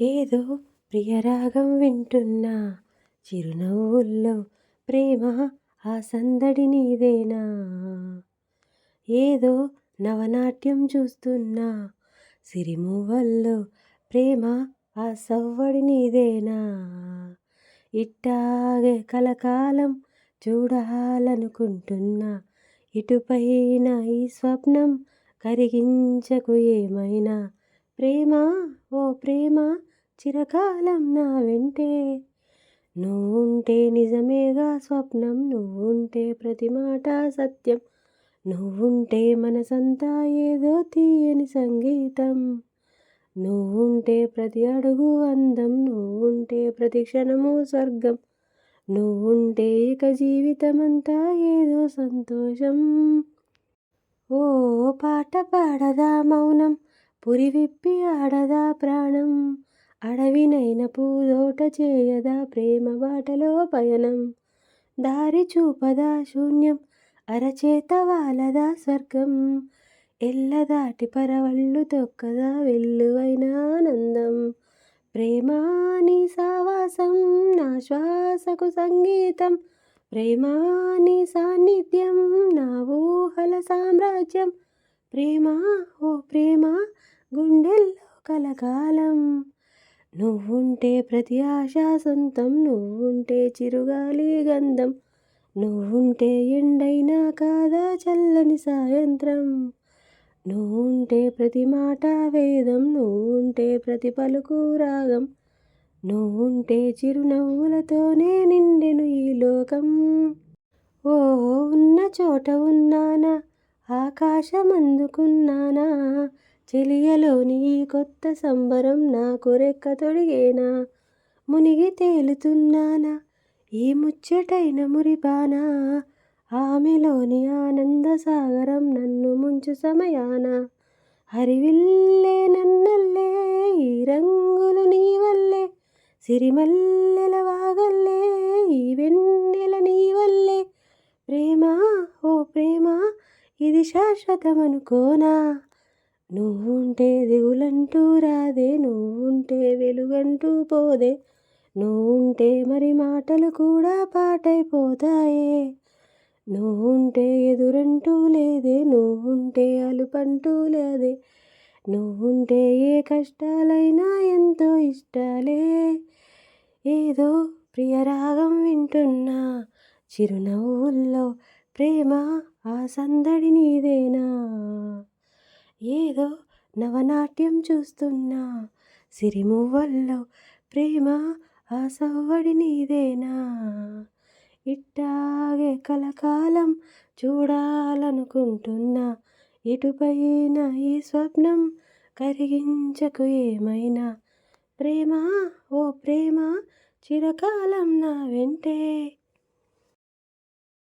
ఏదో ప్రియరాగం వింటున్నా. చిరునవ్వుల్లో ప్రేమ ఆ సందడి నీదేనా? ఏదో నవనాట్యం చూస్తున్నా. సిరిమువ్వల్లో ప్రేమ ఆ సవ్వడి నీదేనా? ఇట్టాగే కలకాలం చూడాలనుకుంటున్నా. ఇటుపైన ఈ స్వప్నం కరిగించకు ఏమైనా? ప్రేమ ఓ ప్రేమ చిరకాలం నా వెంటే. నువ్వుంటే నిజమేగా స్వప్నం నువ్వుంటే ప్రతి మాట సత్యం. నువ్వుంటే మనసంతా ఏదో తీయని సంగీతం. నువ్వుంటే ప్రతి అడుగు అందం నువ్వుంటే ప్రతి క్షణము స్వర్గం. నువ్వుంటే ఇక జీవితమంతా ఏదో సంతోషం. ఓ పాట పాడదా మౌనం. పురి విప్పి ఆడదా ప్రాణం. అడవినైన పూదోట చేయదా ప్రేమ బాటలో పయనం. దారి చూపదా శూన్యం అరచేత వాలదా స్వర్గం. ఎల్లదాటి పరవళ్ళు తొక్కదా వెల్లువైన ఆనందం. ప్రేమాని సావాసం నా శ్వాసకు సంగీతం. ప్రేమాని సాన్నిధ్యం నా ఊహల సామ్రాజ్యం. ప్రేమ ఓ ప్రేమ గుండెల్లో కలకాలం. నువ్వుంటే ప్రతి ఆశ సొంతం నువ్వుంటే చిరుగాలి గంధం నువ్వుంటే ఎండైనా కాదా చల్లని సాయంత్రం. నువ్వుంటే ప్రతి మాట వేదం నువ్వుంటే ప్రతి పలుకు రాగం నువ్వుంటే చిరునవ్వులతోనే నిండెను ఈ లోకం. ఓ ఉన్న చోట ఉన్నానా ఆకాశం అందుకున్నానా చెలియలోని ఈ కొత్త సంబరం నాకు రెక్క తొడిగేనా? మునిగి తేలుతున్నానా? ఈ ముచ్చటైన మురిపానా? ఆమెలోని ఆనంద సాగరం నన్ను ముంచు సమయాన? హరివిల్లే నన్నల్లే ఈ రంగులు నీ వల్లే సిరిమల్లెల వాగల్లే ఈ వెన్నెల నీ వల్లే. ప్రేమ ఓ ప్రేమ ఇది శాశ్వతమనుకోనా? నువ్వుంటే దిగులంటూ రాదే నువ్వుంటే వెలుగంటూ పోదే నువ్వుంటే మరి మాటలు కూడా పాటైపోతాయే. నువ్వుంటే ఎదురంటూ లేదే నువ్వుంటే అలుపంటూ లేదే నువ్వుంటే ఏ కష్టాలైనా ఎంతో ఇష్టాలే. ఏదో ప్రియరాగం వింటున్నా చిరునవ్వుల్లో ప్రేమ ఆ సందడి నీదేనా? ఏదో నవనాట్యం చూస్తున్నా. సిరిమువ్వల్లో ప్రేమ ఆ సవ్వడి నీదేనా? ఇట్టాగే కలకాలం చూడాలనుకుంటున్నా. ఇటుపైన ఈ స్వప్నం కరిగించకు ఏమైనా? ప్రేమ ఓ ప్రేమ చిరకాలం నా వెంటే